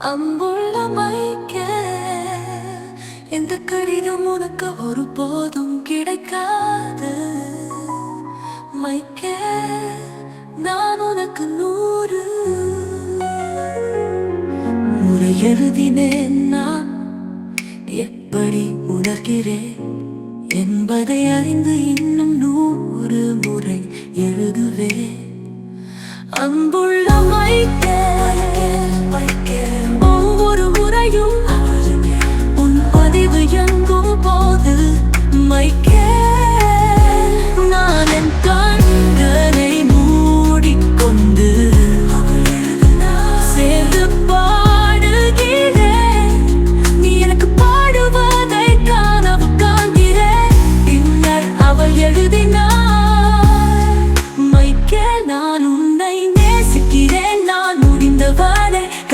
அம்புள்ள மைக்க. இந்த கடிதம் உனக்கு ஒருபோதும் கிடைக்காது. மைக்க நான் உனக்கு நூறு. முறை எழுதினேன் நான் எப்படி உணர்கிறேன்? என்பதை அறிந்து இன்னும் நூறு முறை எழுதுவேன். அன்புள்ள மைக்க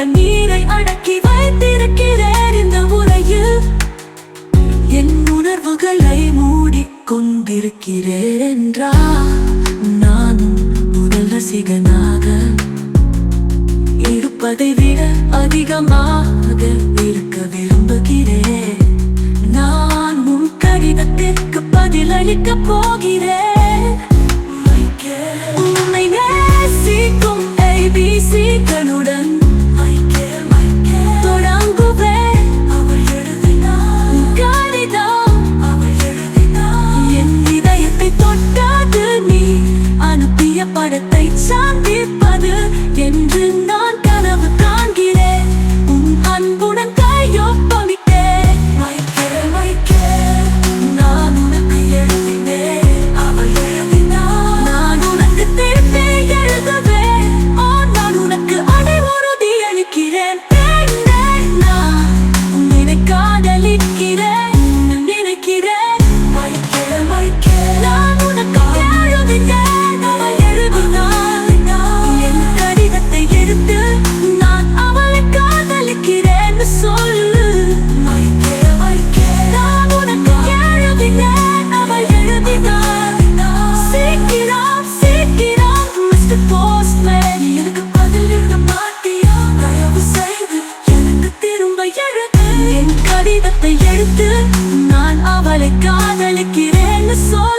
கண்ணீரை அடக்கி வைத்திருக்கிறேன் இந்த முறையில் என் உணர்வுகளை மூடிக்கொண்டிருக்கிறேன் என்றா நானும் முதல் ரசிகனாக இருப்பதை விட அதிகமாக இருக்க விரும்புகிறேன். நான் உன் கடிதத்திற்கு பதிலளிக்க போகிறேன். கடிதத்தை எடுத்து நான் அவளை காதலிக்கிறேன்னு சொல்